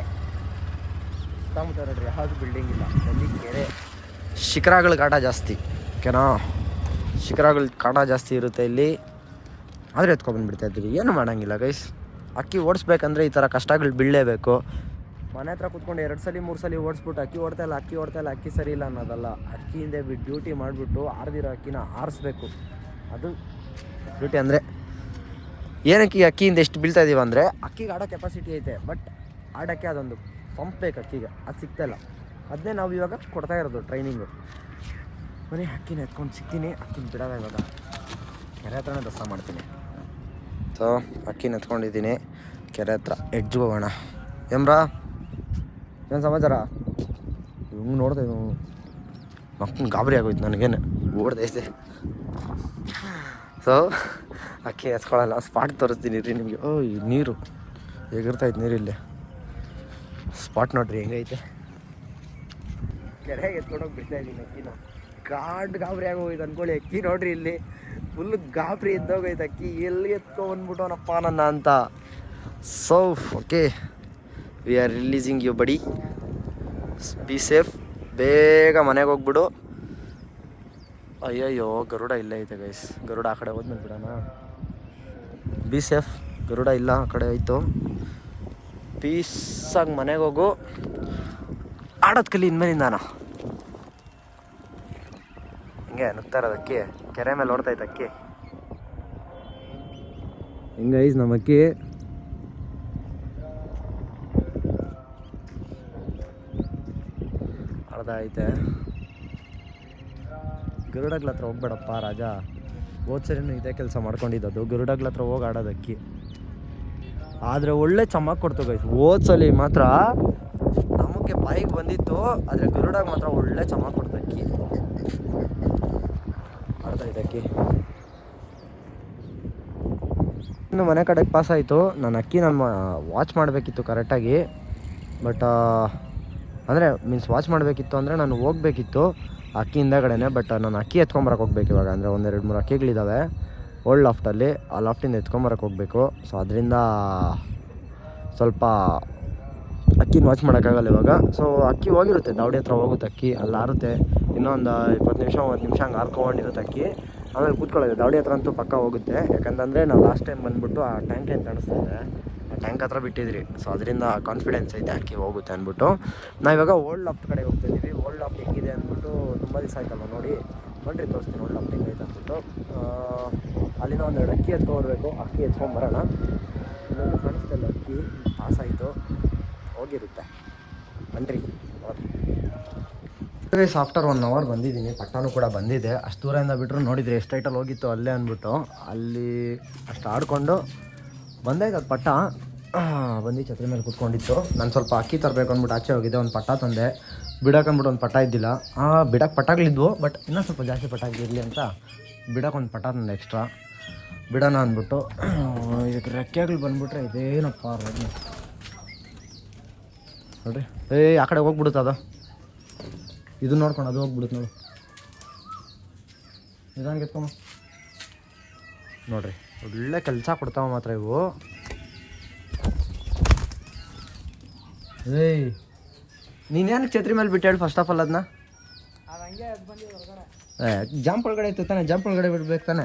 ಸುತ್ತಮುತ್ತ ನೋಡ್ರಿ, ಯಾವುದು ಬಿಲ್ಡಿಂಗ್ ಇಲ್ಲ. ಬಂದಿ ಕೆರೆ ಶಿಖರಗಳ ಕಾಟ ಜಾಸ್ತಿ. ಓಕೆನಾ? ಶಿಖರಗಳ ಕಾಟ ಜಾಸ್ತಿ ಇರುತ್ತೆ ಇಲ್ಲಿ. ಆದರೆ ಎತ್ಕೊಬಂದುಬಿಡ್ತಾ ಇದ್ದೀವಿ. ಏನು ಮಾಡೋಂಗಿಲ್ಲ ಗೈಸ್ ಅಕ್ಕಿ ಓಡಿಸ್ಬೇಕಂದ್ರೆ ಈ ಥರ ಕಷ್ಟಗಳು ಬೀಳಲೇಬೇಕು. ಮನೆ ಹತ್ರ ಕುತ್ಕೊಂಡು ಎರಡು ಸಲ, ಮೂರು ಸಲ ಓಡಿಸ್ಬಿಟ್ಟು ಅಕ್ಕಿ ಓಡ್ತಾ ಇಲ್ಲ, ಅಕ್ಕಿ ಓಡ್ತಾ ಇಲ್ಲ, ಅಕ್ಕಿ ಸರಿ ಇಲ್ಲ ಅನ್ನೋದಲ್ಲ. ಅಕ್ಕಿಯಿಂದ ಬಿಟ್ಟು ಡ್ಯೂಟಿ ಮಾಡಿಬಿಟ್ಟು ಆರ್ದಿರೋ ಅಕ್ಕಿನ ಆರಿಸ್ಬೇಕು. ಅದು ಡ್ಯೂಟಿ ಅಂದರೆ ಏನಕ್ಕೆ ಈ ಅಕ್ಕಿಯಿಂದ ಎಷ್ಟು ಬೀಳ್ತಾ ಇದೀವಿ ಅಂದರೆ ಅಕ್ಕಿಗೆ ಆಡೋ ಕೆಪಾಸಿಟಿ ಐತೆ ಬಟ್ ಆಡೋಕ್ಕೆ ಅದೊಂದು ಪಂಪ್ ಬೇಕು ಅಕ್ಕಿಗೆ. ಅದು ಸಿಗ್ತಾಯಿಲ್ಲ ಅದನ್ನೇ ನಾವು ಇವಾಗ ಕೊಡ್ತಾ ಇರೋದು ಟ್ರೈನಿಂಗು ಬರೀ ಅಕ್ಕಿನ ಎತ್ಕೊಂಡು ಸಿಗ್ತೀನಿ. ಅಕ್ಕಿನ ಬಿಡೋದ ಇವಾಗ. ಕೆರೆ ಹತ್ರನೇ ದಸ ಮಾಡ್ತೀನಿ. ಸೊ ಅಕ್ಕಿನ ಎತ್ಕೊಂಡಿದ್ದೀನಿ. ಕೆರೆ ಹತ್ರ ಎಡ್ಜ್ ಹೋಗೋಣ. ಏಮ್ರಾ ಏನು ಸಮಾಚಾರ? ಹಿಂಗೆ ನೋಡಿದೆ ಮಕ್ಕಳು ಗಾಬರಿ ಆಗೋಯ್ತು ನನಗೇನು. ಓಡ್ದೈತೆ ಸೊ ಅಕ್ಕಿ ಎತ್ಕೊಳ್ಳಲ್ಲ. ಸ್ಪಾಟ್ ತೋರಿಸ್ತೀನಿ ರೀ ನಿಮಗೆ. ಓ ನೀರು. ಈ ನೀರು ಇಲ್ಲಿ ಸ್ಪಾಟ್ ನೋಡ್ರಿ, ಹೆಂಗೈತೆ? ಕೆರೆಗೆ ಎತ್ಕೊಂಡೋಗಿ ಬಿಡ್ತಾ ಇದ್ದೀನಿ ಅಕ್ಕಿನ. ಗಾಡ್ ಗಾಬರಿ ಆಗೋಗಿದೆ ಅನ್ಕೊಳ್ಳಿ ಅಕ್ಕಿ ನೋಡ್ರಿ ಇಲ್ಲಿ. ಫುಲ್ ಗಾಬರಿ ಎದ್ದೋಗೈತೆ ಅಕ್ಕಿ. ಎಲ್ಲಿ ಎತ್ಕೊಂಡ್ಬಂದ್ಬಿಟ್ಟವನಪ್ಪ ನನ್ನ ಅಂತ. So okay we are releasing you buddy be safe ಬೇಗ ಮನೆಗೆ ಹೋಗ್ಬಿಡು. ಅಯ್ಯಯ್ಯೋ, ಗರುಡ ಇಲ್ಲ ಐತೆ ಗೈಸ್ ಗರುಡ ಆ ಕಡೆ ಹೋದ್ಮೇಲೆ ಬಿಡೋಣ. ಬಿ ಸೇಫ್ ಗರುಡ ಇಲ್ಲ ಆ ಕಡೆ ಆಯಿತು ಪೀಸಾಗಿ ಮನೆಗೆ ಹೋಗು. ಆಡೋದ್ ಕಲಿ ಇನ್ಮೇಲಿಂದಾನ ಹಿಂಗೆ ನುಗ್ತಾ ಇರೋದು ಅಕ್ಕಿ ಕೆರೆ ಮೇಲೆ ಓಡ್ತಾ ಇತ್ತು ಅಕ್ಕಿ. ಹಿಂಗೆ ಐಸ್ ನಮ್ಮ ಅಕ್ಕಿ. ಅರ್ಧ ಐತೆ. ಗರುಡಗ್ಲ ಹತ್ರ ಹೋಗ್ಬೇಡಪ್ಪ ರಾಜ. ಸರಿನೂ ಇದೇ ಕೆಲಸ ಮಾಡ್ಕೊಂಡಿದ್ದದು ಗರುಡಗ್ಲ ಹತ್ರ ಹೋಗಿ ಆಡೋದು ಅಕ್ಕಿ. ಆದರೆ ಒಳ್ಳೆ ಚಮಕ್ ಕೊಡ್ತು ಗೈಸ್ ಹೋದ್ಸಲಿ ಮಾತ್ರ ಬಾಯಿಗೆ ಬಂದಿತ್ತು, ಆದರೆ ಗರುಡಾಗ ಮಾತ್ರ ಒಳ್ಳೆ ಚಮಕ್ ಕೊಡ್ತಕ್ಕಿ ಇದೆ ಇನ್ನು ಮನೆ ಕಡೆಗೆ ಪಾಸ್ ಆಯಿತು. ನಾನು ಅಕ್ಕಿ ನಾನು ವಾಚ್ ಮಾಡಬೇಕಿತ್ತು ಕರೆಕ್ಟಾಗಿ ಬಟ್ ಅಂದರೆ ಮೀನ್ಸ್ ವಾಚ್ ಮಾಡಬೇಕಿತ್ತು ಅಂದರೆ ನಾನು ಹೋಗ್ಬೇಕಿತ್ತು ಅಕ್ಕಿ ಹಿಂದಗಡೆನೆ. ಬಟ್ ನಾನು ಅಕ್ಕಿ ಎತ್ಕೊಂಬರಕ್ಕೆ ಹೋಗ್ಬೇಕು ಇವಾಗ. ಅಂದರೆ ಒಂದೆರಡು ಮೂರು ಅಕ್ಕಿಗಳಿದ್ದಾವೆ ಓಲ್ಡ್ ಲಾಫ್ಟಲ್ಲಿ ಆ ಲಾಫ್ಟಿಂದ ಎತ್ಕೊಂಬರಕ್ಕೆ ಹೋಗಬೇಕು. ಸೊ ಅದರಿಂದ ಸ್ವಲ್ಪ ಅಕ್ಕಿನ ವಾಚ್ ಮಾಡೋಕ್ಕಾಗಲ್ಲ ಇವಾಗ. ಸೊ ಅಕ್ಕಿ ಹೋಗಿರುತ್ತೆ. ದಾವಡಿ ಹತ್ರ ಹೋಗುತ್ತೆ ಅಕ್ಕಿ. ಅಲ್ಲಿ ಆರುತ್ತೆ. ಇನ್ನೊಂದು ಇಪ್ಪತ್ತು ನಿಮಿಷ ಒಂದು ನಿಮಿಷ ಹಂಗೆ ಹಾರ್ಕೊಂಡಿರುತ್ತೆ ಅಕ್ಕಿ. ಆಮೇಲೆ ಕೂತ್ಕೊಳ್ಳೋದು. ದಾವಡಿ ಹತ್ರ ಅಂತೂ ಪಕ್ಕ ಹೋಗುತ್ತೆ. ಯಾಕಂತಂದರೆ ನಾವು ಲಾಸ್ಟ್ ಟೈಮ್ ಬಂದುಬಿಟ್ಟು ಆ ಟ್ಯಾಂಕ್ ಏನು ಕಾಣಿಸ್ತಾ ಆ ಟ್ಯಾಂಕ್ ಹತ್ರ ಬಿಟ್ಟಿದ್ರಿ. ಸೊ ಅದರಿಂದ ಕಾನ್ಫಿಡೆನ್ಸ್ ಐತೆ ಅಕ್ಕಿ ಹೋಗುತ್ತೆ ಅಂದ್ಬಿಟ್ಟು. ನಾವು ಇವಾಗ ಓಲ್ಡ್ ಲಾಫ್ಟ್ ಕಡೆ ಹೋಗ್ತಾ ಇದ್ದೀವಿ. ಓಲ್ಡ್ ಲಾಫ್ಟ್ ಹೆಂಗಿದೆ ಅಂದ್ಬಿಟ್ಟು ತುಂಬ ದಿವಸ ಆಯ್ತಲ್ಲ ನೋಡಿ. ಬನ್ರಿ ತೋರಿಸ್ತೀನಿ ಓಲ್ಡ್ ಲಾಫ್ಟ್ ಹೆಂಗೈತೆ ಅಂದ್ಬಿಟ್ಟು. ಅಲ್ಲಿಂದ ಒಂದೆರಡು ಅಕ್ಕಿ ಎತ್ಕೊಬರ್ಬೇಕು ಅಕ್ಕಿ ಎತ್ಕೊಂಡು ಬರೋಣ. ಕಾಣಿಸ್ತಾ ಇಲ್ಲ ಅಕ್ಕಿ. ಪಾಸ್ ಬನ್ರಿ ನೋಡಿ ಗೈಸ್ ಆಫ್ಟರ್ ಒನ್ ಅವರ್ ಬಂದಿದ್ದೀನಿ. ಪಟ್ಟಣೂ ಕೂಡ ಬಂದಿದೆ. ಅಷ್ಟು ದೂರದಿಂದ ಬಿಟ್ಟರು ನೋಡಿದ್ರೆ ಎಷ್ಟು ಟೈಟಲ್ಲಿ ಹೋಗಿತ್ತು ಅಲ್ಲೇ ಅಂದ್ಬಿಟ್ಟು. ಅಲ್ಲಿ ಅಷ್ಟು ಆಡಿಕೊಂಡು ಬಂದಾಗ ಅದು ಪಟ್ಟ. ಬಂದು ಛತ್ರಿ ಮೇಲೆ ಕುತ್ಕೊಂಡಿತ್ತು. ನಾನು ಸ್ವಲ್ಪ ಅಕ್ಕಿ ತರಬೇಕು ಅಂದ್ಬಿಟ್ಟು ಆಚೆ ಹೋಗಿದ್ದೆ ಒಂದು ಪಟ್ಟ ತಂದೆ. ಬಿಡಕ್ಕೆ ಅಂದ್ಬಿಟ್ಟು ಒಂದು ಪಟ್ಟ ಇದ್ದಿಲ್ಲ. ಬಿಡಕ್ಕೆ ಪಟ್ಟಾಗಳಿದ್ವು ಬಟ್ ಇನ್ನೂ ಸ್ವಲ್ಪ ಜಾಸ್ತಿ ಪಟ್ಟಾಗಿರಲಿ ಅಂತ ಬಿಡಕ್ಕೆ ಒಂದು ಪಟ್ಟ ತಂದೆ ಎಕ್ಸ್ಟ್ರಾ ಬಿಡೋಣ ಅಂದ್ಬಿಟ್ಟು. ಇದಕ್ಕೆ ರೆಕ್ಕೆಗಳು ಬಂದುಬಿಟ್ರೆ ಇದೇನಪ್ಪ ರೋಡ್ನ ನೋಡ್ರಿ. ಏ, ಆ ಕಡೆ ಹೋಗ್ಬಿಡುತ್ತೆ ಅದು. ಇದು ನೋಡ್ಕೊಂಡು, ಅದು ಹೋಗ್ಬಿಡುತ್ತೆ ನೋಡಿ. ನಿಧಾನಕ್ಕೆ ಎತ್ಕೊಂಬ. ನೋಡ್ರಿ, ಒಳ್ಳೆ ಕೆಲಸ ಕೊಡ್ತಾವ ಮಾತ್ರ ಇವು. ಏಯ್, ನೀನೇನು ಛತ್ರಿ ಮೇಲೆ ಬಿಟ್ಟು ಹೇಳಿ ಫಸ್ಟ್ ಆಫ್ ಆಲ್ ಅದನ್ನ ಏ ಜಂಪ್ ಒಳಗಡೆ ಇತ್ತು ತಾನೆ ಜಂಪ್ ಒಳಗಡೆ ಬಿಡ್ಬೇಕು ತಾನೆ.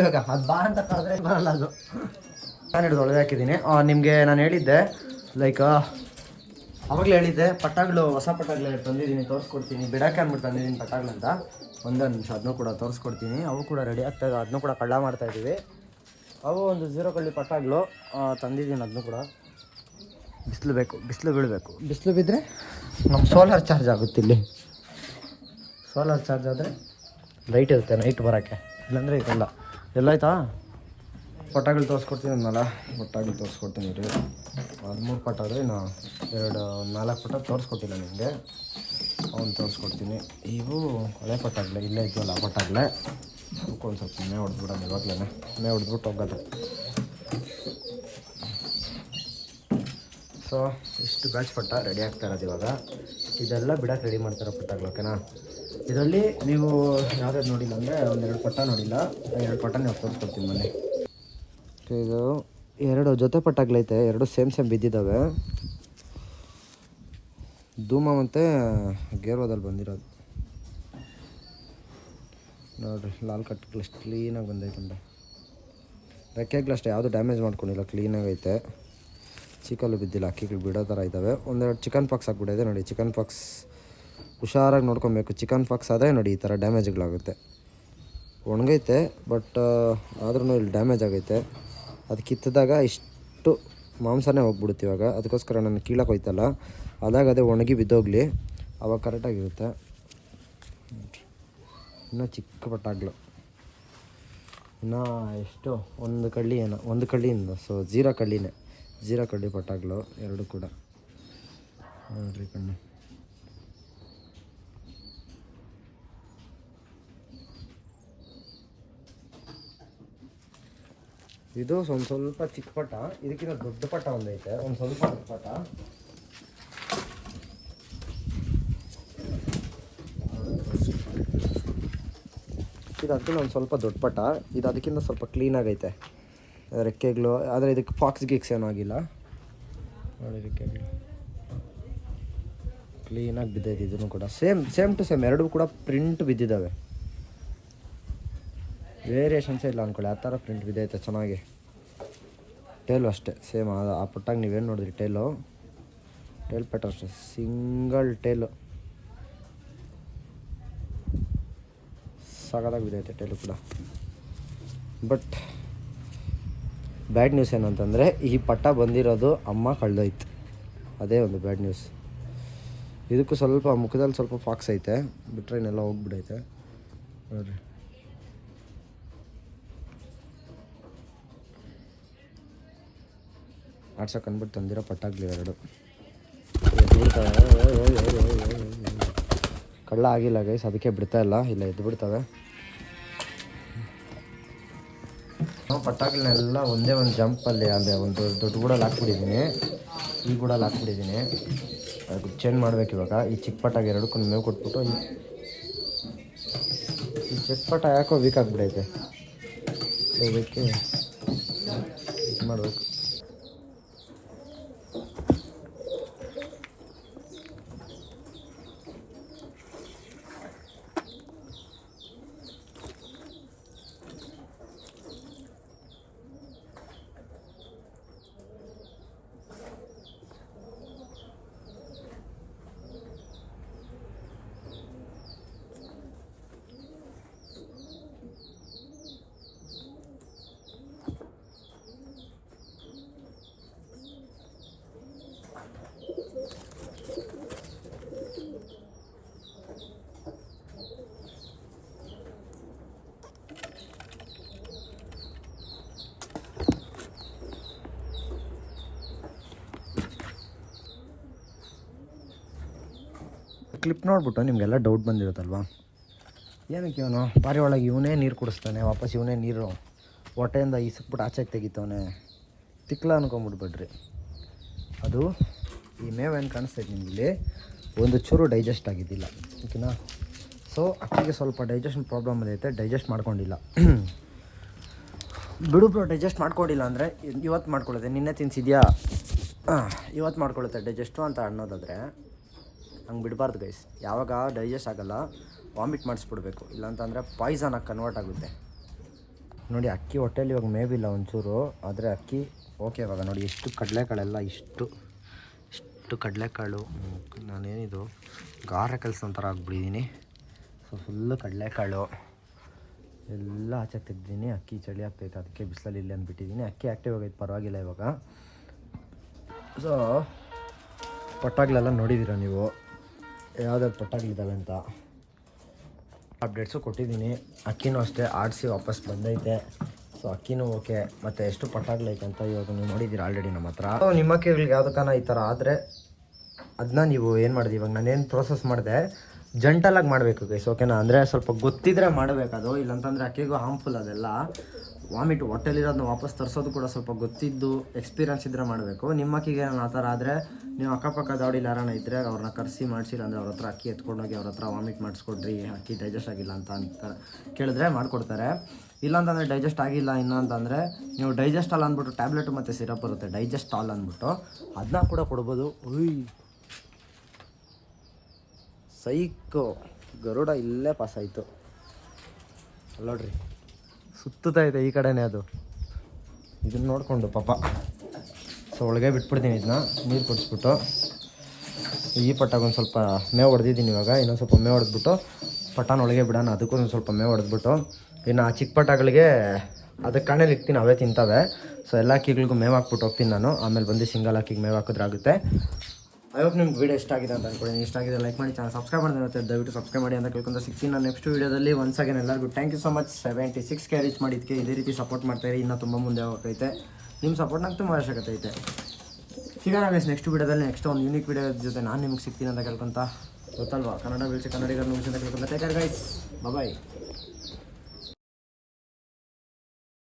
ಇವಾಗ. ಅದು ಬಾ ಅಂತ ಬರಲ್ಲ ಅದು. ನಾನು ಹಿಡಿದು ಒಳಗೆ ಹಾಕಿದ್ದೀನಿ ನಿಮಗೆ ನಾನು ಹೇಳಿದ್ದೆ ಲೈಕ್ ಅವಾಗಲೇ ಹೇಳಿದ್ದೆ ಪಟಾಗಳು ಹೊಸ ಪಟ್ಟಾಗಳು ತಂದಿದ್ದೀನಿ ತೋರಿಸ್ಕೊಡ್ತೀನಿ. ಬಿಡಕ್ಕೆ ಅಂದ್ಬಿಟ್ಟು ತಂದಿದ್ದೀನಿ ಪಟಾಗಳಂತ ಒಂದೊಂದು ನಿಮಿಷ ಅದನ್ನೂ ಕೂಡ ತೋರಿಸ್ಕೊಡ್ತೀನಿ. ಅವು ಕೂಡ ರೆಡಿ ಆಗ್ತಾಯಿದೆ ಅದನ್ನೂ ಕೂಡ ಕಳ್ಳ ಮಾಡ್ತಾ ಇದ್ದೀವಿ. ಅವು ಒಂದು ಜೀರೋ ಕಳ್ಳಿ ಪಟಾಗಳು ತಂದಿದ್ದೀನಿ ಅದನ್ನು ಕೂಡ. ಬಿಸಿಲು ಬೇಕು ಬಿಸಿಲು ಬೀಳಬೇಕು. ಬಿಸಿಲು ಬಿದ್ದರೆ ನಮ್ಮ ಸೋಲಾರ್ ಚಾರ್ಜ್ ಆಗುತ್ತೆ ಇಲ್ಲಿ. ಸೋಲಾರ್ ಚಾರ್ಜ್ ಆದರೆ ಲೈಟ್ ಇರುತ್ತೆ ನೈಟ್ ಬರೋಕ್ಕೆ. ಇಲ್ಲಾಂದರೆ ಇರಲ್ಲ. ಎಲ್ಲಾಯ್ತಾ ಪಟಾಗಳು ತೋರಿಸ್ಕೊಡ್ತೀನಿ ಅಂದಲ್ಲ ಪಟಾಗಳು ತೋರಿಸ್ಕೊಡ್ತೀನಿ ರೀ ಹದಿಮೂರು ಪಟ ಆದರೆ ಇನ್ನು ಎರಡು ನಾಲ್ಕು ಪಟ ತೋರಿಸ್ಕೊಟ್ಟಿಲ್ಲ ನಿಮಗೆ ಅವನು ತೋರಿಸ್ಕೊಡ್ತೀನಿ. ಇವು ಹಳೆ ಪಟ್ಟಾಗಲೇ ಇಲ್ಲೇ ಇದ್ವಲ್ಲ ಪಟ್ಟಾಗಲೇ ಹುಡ್ಕೊಂಡು ಒಂದು ಸ್ವಲ್ಪ ಮೇ ಹೊಡೆದ್ಬಿಡೋಣ ಇವಾಗಲೇ ಮೇ ಹೊಡೆದ್ಬಿಟ್ಟು ಹೋಗೋದು. ಸೊ ಇಷ್ಟು ಬ್ಯಾಚ್ ಪಟ್ಟ ರೆಡಿ ಆಗ್ತಾ ಇರೋದು ಇವಾಗ. ಇದೆಲ್ಲ ಬಿಡಕ್ಕೆ ರೆಡಿ ಮಾಡ್ತಾರೆ ಪಟ್ಟಾಗಳು ಓಕೆನಾ ಇದರಲ್ಲಿ ನೀವು ಯಾವ್ದಾದ್ರು ನೋಡಿಲ್ಲ ಅಂದರೆ ಒಂದೆರಡು ಪಟ್ಟ ನೋಡಿಲ್ಲ. ಎರಡು ಪಟ್ಟ ನೀವು ತೋರಿಸ್ಕೊಡ್ತೀನಿ ಮನೆ ಇದು ಎರಡು ಜೊತೆ ಪಟ್ಟಾಗ್ಲೈತೆ ಎರಡು ಸೇಮ್ ಸೇಮ್ ಬಿದ್ದಿದ್ದಾವೆ. ಧೂಮ ಮತ್ತು ಗೇರ್ವಾದಲ್ಲಿ ಬಂದಿರೋದು. ನೋಡಿರಿ, ಲಾಲ್ ಕಟ್ ಎಷ್ಟು ಕ್ಲೀನಾಗಿ ಬಂದೈತಂದ್ರೆ ರೆಕ್ಕೆಗಳಷ್ಟೇ, ಯಾವುದು ಡ್ಯಾಮೇಜ್ ಮಾಡ್ಕೊಂಡಿಲ್ಲ ಕ್ಲೀನಾಗೈತೆ ಚಿಕಲ್ಲು ಬಿದ್ದಿಲ್ಲ, ಅಕ್ಕಿಗಳು ಬಿಡೋ ಥರ ಇದ್ದಾವೆ ಒಂದೆರಡು ಚಿಕನ್ ಪಾಕ್ಸ್ ಹಾಕ್ಬಿಟ್ಟಿದೆ ನೋಡಿ ಚಿಕನ್ ಪಾಕ್ಸ್ ಹುಷಾರಾಗಿ ನೋಡ್ಕೊಬೇಕು. ಚಿಕನ್ ಪಾಕ್ಸ್ ಆದರೆ ನೋಡಿ ಈ ಥರ ಡ್ಯಾಮೇಜ್ಗಳಾಗುತ್ತೆ ಒಣಗೈತೆ ಬಟ್ ಆದ್ರೂ ಇಲ್ಲಿ ಡ್ಯಾಮೇಜ್ ಆಗೈತೆ. ಅದು ಕಿತ್ತಿದಾಗ ಇಷ್ಟು ಮಾಂಸನೇ ಹೋಗ್ಬಿಡುತ್ತೆ ಇವಾಗ. ಅದಕ್ಕೋಸ್ಕರ ನಾನು ಕೀಳಕ್ಕೆ ಹೋಯ್ತಲ್ಲ. ಅದಾಗ ಅದೇ ಒಣಗಿ ಬಿದ್ದೋಗ್ಲಿ. ಅವಾಗ ಕರೆಕ್ಟಾಗಿರುತ್ತೆ ಇನ್ನೂ ಚಿಕ್ಕ ಪಟ್ಟಾಗ್ಲು. ಇನ್ನು ಎಷ್ಟು? ಒಂದು ಕಳ್ಳಿ ಏನೋ. ಒಂದು ಕಳ್ಳಿಯಿಂದ. ಸೊ ಜೀರಾ ಕಳ್ಳಿನೇ. ಜೀರಾ ಕಳ್ಳಿ ಪಟ್ಟಾಗ್ಲು. ಎರಡು ಕೂಡ. ನೋಡ್ರಿ ಕಣ್ಣು. ಇದು ಒಂದು ಸ್ವಲ್ಪ ಚಿಕ್ಕ ಪಟ ಇದಕ್ಕಿಂತ ದೊಡ್ಡ ಪಟ ಒಂದೈತೆ. ಒಂದು ಸ್ವಲ್ಪ ದೊಡ್ಡ ಪಟ ಇದು ಅದಕ್ಕಿಂತ ಒಂದು ಸ್ವಲ್ಪ ದೊಡ್ಡ ಪಟ ಇದು ಅದಕ್ಕಿಂತ ಸ್ವಲ್ಪ ಕ್ಲೀನ್ ಆಗೈತೆ. ರೆಕ್ಕೆಗಳು. ಆದರೆ ಇದಕ್ಕೆ ಫಾಕ್ಸ್ ಗಿಕ್ಸ್ ಏನೂ ಆಗಿಲ್ಲ. ನೋಡಿ ರೆಕ್ಕೆಗಳು. ಕ್ಲೀನಾಗಿ ಬಿದ್ದೈತೆ, ಇದನ್ನು ಕೂಡ. ಸೇಮ್ ಸೇಮ್ ಟು ಸೇಮ್ ಎರಡೂ ಕೂಡ ಪ್ರಿಂಟ್ ಬಿದ್ದಿದ್ದಾವೆ ವೇರಿಯೇಷನ್ಸೇ ಇಲ್ಲ ಅಂದ್ಕೊಳ್ಳಿ ಆ ಥರ ಪ್ರಿಂಟ್ ಬಿದ್ದೈತೆ ಚೆನ್ನಾಗಿ. ಟೇಲು ಅಷ್ಟೇ ಸೇಮ್ ಆ ಪುಟ್ಟಾಗಿ ನೀವೇನು ನೋಡಿದ್ರಿ ಟೇಲು ಟೇಲ್ ಪೆಟ್ರ ಸಿಂಗಲ್ ಟೇಲು ಸಾಕಾದಾಗ ಬಿದ್ದೈತೆ ಟೇಲು ಕೂಡ. ಬಟ್ ಬ್ಯಾಡ್ ನ್ಯೂಸ್ ಏನಂತಂದರೆ, ಈ ಪಟ್ಟ ಬಂದಿರೋದು ಅಮ್ಮ ಕಳೆದೋಯ್ತು ಅದೇ ಒಂದು ಬ್ಯಾಡ್ ನ್ಯೂಸ್ ಇದಕ್ಕೂ ಸ್ವಲ್ಪ, ಮುಖದಲ್ಲಿ ಸ್ವಲ್ಪ ಫಾಕ್ಸ್ ಐತೆ. ಬಿಟ್ರೆ ಇನ್ನೆಲ್ಲ ಹೋಗ್ಬಿಡೈತೆ. ನೋಡಿರಿ. ಓಯ್ ತಂದಿರೋ ಓಯ್ ಎರಡು ಕಳ್ಳ ಆಗಿಲ್ಲ ಗೈಸ್ ಅದಕ್ಕೆ ಬಿಡ್ತಾ ಇಲ್ಲ ಇಲ್ಲ ಎದ್ದು ಬಿಡ್ತವೆ. ನಾವು ಒಂದೇ ಒಂದು ಜಂಪಲ್ಲಿ ಅಂದರೆ ಒಂದು ದೊಡ್ಡ ಗೂಡಲ್ಲಿ ಹಾಕ್ಬಿಟ್ಟಿದ್ದೀನಿ ಈ ಗೂಡಲ್ಲಿ ಹಾಕ್ಬಿಟ್ಟಿದ್ದೀನಿ ಅದಕ್ಕೆ ಚೇಂಜ್ ಮಾಡ್ಬೇಕು ಇವಾಗ. ಈ ಚಿಕ್ಕ ಪಟ್ಟಾಗ ಎರಡಕ್ಕೂ ಮೇವು ಕೊಟ್ಬಿಟ್ಟು ಈ ಚಿಕ್ಕ ಯಾಕೋ ವೀಕ್ ಆಗಿಬಿಡೈತೆ ಅದಕ್ಕೆ ಮಾಡಬೇಕು. ಕ್ಲಿಪ್ ನೋಡ್ಬಿಟ್ಟು ನಿಮಗೆಲ್ಲ ಡೌಟ್ ಬಂದಿರುತ್ತಲ್ವಾ? ಏನಕ್ಕೆ ಇವನು? ಪಾರಿ ಒಳಗೆ ಇವನೇ ನೀರು ಕುಡಿಸ್ತಾನೆ, ವಾಪಸ್ ಇವನೇ ನೀರು. ಹೊಟ್ಟೆಯಿಂದ ಇಸಕ್ಬಿಟ್ಟು ಆಚೆಗೆ ತೆಗಿತವನೆ. ತಿಕ್ಲ ಅನ್ಕೊಂಬಿಡ್ಬೇಡ್ರಿ. ಅದು ಈ ಮೇವೇನು ಕಾಣಿಸ್ತೈತೆ ನಿಮಗೆ? ಒಂದು ಚೂರು ಡೈಜೆಸ್ಟ್ ಆಗಿದ್ದಿಲ್ಲ ಓಕೆನಾ ಸೊ ಅಕ್ಕಿಗೆ ಸ್ವಲ್ಪ ಡೈಜೆಷನ್ ಪ್ರಾಬ್ಲಮ್ ಅದೈತೆ ಡೈಜೆಸ್ಟ್ ಮಾಡ್ಕೊಂಡಿಲ್ಲ. ಬಿಡು ಬ್ರೋ ಡೈಜೆಸ್ಟ್ ಮಾಡ್ಕೊಂಡಿಲ್ಲ ಅಂದರೆ ಇವತ್ತು ಮಾಡ್ಕೊಳ್ಳುತ್ತೆ, ನಿನ್ನೆ ತಿನ್ಸಿದ್ಯಾ? ಇವತ್ತು ಮಾಡ್ಕೊಳ್ಳುತ್ತೆ ಡೈಜೆಸ್ಟು ಅಂತ ಅನ್ನೋದಾದರೆ ಹಂಗೆ ಬಿಡಬಾರ್ದು ಗೈಸ್ ಯಾವಾಗ ಡೈಜೆಸ್ಟ್ ಆಗೋಲ್ಲ ವಾಮಿಟ್ ಮಾಡಿಸ್ಬಿಡ್ಬೇಕು. ಇಲ್ಲಾಂತಂದರೆ ಪಾಯ್ಸನಾಗಿ ಕನ್ವರ್ಟ್ ಆಗುತ್ತೆ. ನೋಡಿ, ಅಕ್ಕಿ ಹೊಟ್ಟೆಲಿ ಇವಾಗ ಮೇವಿಲ್ಲ ಒಂಚೂರು, ಆದರೆ ಅಕ್ಕಿ ಓಕೆ ಇವಾಗ. ನೋಡಿ, ಎಷ್ಟು ಕಡಲೆಕಾಳೆಲ್ಲ, ಇಷ್ಟು ಇಷ್ಟು ಕಡಲೆಕಾಳು. ನಾನೇನಿದು, ಗಾರ ಕೆಲಸ ಒಂಥರ ಆಗ್ಬಿಟ್ಟಿದ್ದೀನಿ ಸೊ ಫುಲ್ಲು ಕಡಲೆಕಾಳು. ಎಲ್ಲ ಆಚೆ ತೆಗ್ದಿದ್ದೀನಿ ಅಕ್ಕಿ ಚಳಿ ಆಗ್ತೈತೆ, ಅದಕ್ಕೆ ಬಿಸಿಲಲ್ಲಿ ಇಲ್ಲ ಅಂದ್ಬಿಟ್ಟಿದ್ದೀನಿ ಅಕ್ಕಿ ಆ್ಯಕ್ಟಿವ್ ಆಗೈತೆ, ಪರವಾಗಿಲ್ಲ ಇವಾಗ. ಸೊ ಪಟ್ಟಾಗ್ಲೆಲ್ಲ ನೋಡಿದ್ದೀರ ನೀವು? ಯಾವ್ದಾದ್ರು ಪಟ್ಟಾಗ್ಲಿದ್ದಾವೆ ಅಂತ. ಅಪ್ಡೇಟ್ಸು ಕೊಟ್ಟಿದ್ದೀನಿ. ಅಕ್ಕಿನೂ ಅಷ್ಟೇ ಆಡಿಸಿ ವಾಪಸ್ ಬಂದೈತೆ. ಸೊ ಅಕ್ಕಿನೂ ಓಕೆ ಮತ್ತು ಎಷ್ಟು ಪಟ್ಟಾಗ್ಲೈತೆ ಅಂತ ಇವಾಗ ನೀವು ನೋಡಿದ್ದೀರಿ ಆಲ್ರೆಡಿ ನಮ್ಮ ಹತ್ರ. ಸೊ ನಿಮ್ಮ ಅಕ್ಕಿಗಳಿಗೆ ಯಾವುದಕ್ಕಾನ ಈ ಥರ ಆದರೆ ಅದನ್ನ ನೀವು ಏನು ಮಾಡಿದೆ ಇವಾಗ ನಾನೇನು ಪ್ರೋಸೆಸ್ ಮಾಡಿದೆ ಜಂಟಲಾಗಿ ಮಾಡಬೇಕು ಗೈಸ್ ಓಕೆನಾ ಅಂದರೆ ಸ್ವಲ್ಪ ಗೊತ್ತಿದ್ರೆ ಮಾಡಬೇಕದು, ಇಲ್ಲಂತಂದರೆ ಅಕ್ಕಿಗೂ ಹಾರ್ಮ್ಫುಲ್ ಅದೆಲ್ಲ. ವಾಮಿಟ್ ಹೊಟ್ಟೆಲಿರೋದನ್ನ ವಾಪಸ್ ತರಿಸೋದು ಕೂಡ ಸ್ವಲ್ಪ ಗೊತ್ತಿದ್ದು ಎಕ್ಸ್ಪೀರಿಯನ್ಸ್ ಇದ್ದರೆ ಮಾಡಬೇಕು. ನಿಮ್ಮ ಅಕ್ಕಿಗೆ ಆ ಥರ ಆದರೆ ನೀವು ಅಕ್ಕಪಕ್ಕ ದಾವಡಿಲಿ ಯಾರನ್ನ ಇದ್ದರೆ ಅವ್ರನ್ನ ಕರೆಸಿ ಮಾಡಿಸಿಲ್ಲ ಅಂದರೆ ಅವ್ರ ಹತ್ರ ಅಕ್ಕಿ ಎತ್ಕೊಂಡೋಗಿ ಅವ್ರ ಹತ್ರ ವಾಮಿಟ್ ಮಾಡಿಸ್ಕೊಡ್ರಿ, ಅಕ್ಕಿ ಡೈಜೆಸ್ಟ್ ಆಗಿಲ್ಲ ಅಂತ ಅಂತ ಕೇಳಿದ್ರೆ ಮಾಡಿಕೊಡ್ತಾರೆ. ಇಲ್ಲಾಂತಂದರೆ ಡೈಜೆಸ್ಟ್ ಆಗಿಲ್ಲ ಇನ್ನ ಅಂತಂದರೆ ನೀವು ಡೈಜೆಸ್ಟ್ ಆಲ್ ಅಂದ್ಬಿಟ್ಟು ಟ್ಯಾಬ್ಲೆಟು ಮತ್ತು ಸಿರಪ್ ಬರುತ್ತೆ ಡೈಜೆಸ್ಟ್ ಆಲ್ ಅಂದ್ಬಿಟ್ಟು. ಅದನ್ನ ಕೂಡ ಕೊಡ್ಬೋದು. ಉಯ್. ಸೈಕೋ. ಗರುಡ ಇಲ್ಲೇ ಪಾಸ್ ಆಯಿತು. ನೋಡ್ರಿ. ಸುತ್ತುತ್ತಾ ಇದೆ ಈ ಕಡೆನೇ ಅದು. ಇದನ್ನ ನೋಡಿಕೊಂಡು ಪಾಪ. ಸೊ ಒಳಗೆ ಬಿಟ್ಬಿಡ್ತೀನಿ ಇದನ್ನ. ನೀರು ಕುಡಿಸ್ಬಿಟ್ಟು. ಈ ಪಟ್ಟಾಗ ಸ್ವಲ್ಪ ಮೇವು ಹೊಡೆದಿದ್ದೀನಿ ಇವಾಗ. ಇನ್ನೊಂದು ಸ್ವಲ್ಪ ಮೇವು ಹೊಡೆದ್ಬಿಟ್ಟು ಪಟ್ಟಾನ ಒಳಗೆ ಬಿಡೋಣ. ಅದಕ್ಕೂ ಒಂದು ಸ್ವಲ್ಪ ಮೇವು ಹೊಡೆದ್ಬಿಟ್ಟು. ಇನ್ನು ಆ ಚಿಕ್ಕ ಪಟ್ಟಾಗಳಿಗೆ ಅದಕ್ಕೆ ಕಣ್ಣಲ್ಲಿ ಇಕ್ತೀನಿ. ಅವೇ ತಿಂತವೆ. ಸೊ ಎಲ್ಲ ಅಕ್ಕಿಗಳಿಗೂ ಮೇವು ಹಾಕ್ಬಿಟ್ಟು ಹೋಗ್ತೀನಿ ನಾನು. ಆಮೇಲೆ ಬಂದು ಸಿಂಗಲ್ ಅಕ್ಕಿಗೆ ಮೇವು ಹಾಕಿದ್ರೆ ಆಗುತ್ತೆ. ಐ ಹೋಪ್ ನಿಮ್ಗೆ ವೀಡಿಯೋ ಇಷ್ಟ ಆಗಿದೆ ಅಂತ ಅನ್ಕೊಳ್ಳಿ. ಇಷ್ಟ ಆಗಿದೆ ಲೈಕ್ ಮಾಡಿ ಚಾನಲ್ ಸಬ್ಸ್ಕ್ರೈಬ್ ಮಾಡಿದ್ರೆ ದಯವಿಟ್ಟು ಸಬ್ಸ್ಕ್ರೈಬ್ ಮಾಡಿ ಅಂತ ಕೇಳ್ಕೊಂಡು ಸಿಗ್ತೀನಿ ನಾನು ನೆಕ್ಸ್ಟ್ ವೀಡಿಯೋದಲ್ಲಿ ಒನ್ಸ್ ಅಗೇನ್ ಎಲ್ಲರಿಗೂ thank you so much seventy six K reach ಮಾಡಿದ್ದಕ್ಕೆ ಇದೇ ರೀತಿ ಸಪೋರ್ಟ್ ಮಾಡ್ತಾಯಿರಿ ಇನ್ನೂ ತುಂಬ ಮುಂದೆ ಹೋಗೈತೆ. ನಿಮ್ಮ ಸಪೋರ್ಟ್ ನಂಗೆ ತುಂಬ ಅವಶ್ಯಕತೆ ಐತೆ. ಈಗ ನಾನು ನೆಕ್ಸ್ಟ್ ವೀಡಿಯೋದಲ್ಲಿ ನೆಕ್ಸ್ಟ್ ಒಂದು ಯೂನಿಕ್ ವೀಡಿಯೋ ಜೊತೆ ನಾನು ನಿಮ್ಗೆ ಸಿಗ್ತೀನಿ ಅಂತ ಕೇಳ್ಕೊಂತ ಗೊತ್ತಲ್ವಾ? ಕನ್ನಡ ಬೀಳ್ಸಿ ಕನ್ನಡಿಗರ ನಿಮಿಷ ಅಂತ ಕೇಳ್ಕೊಂತ ಟೇಕರ್ ಗೈಸ್ ಬಾಯ್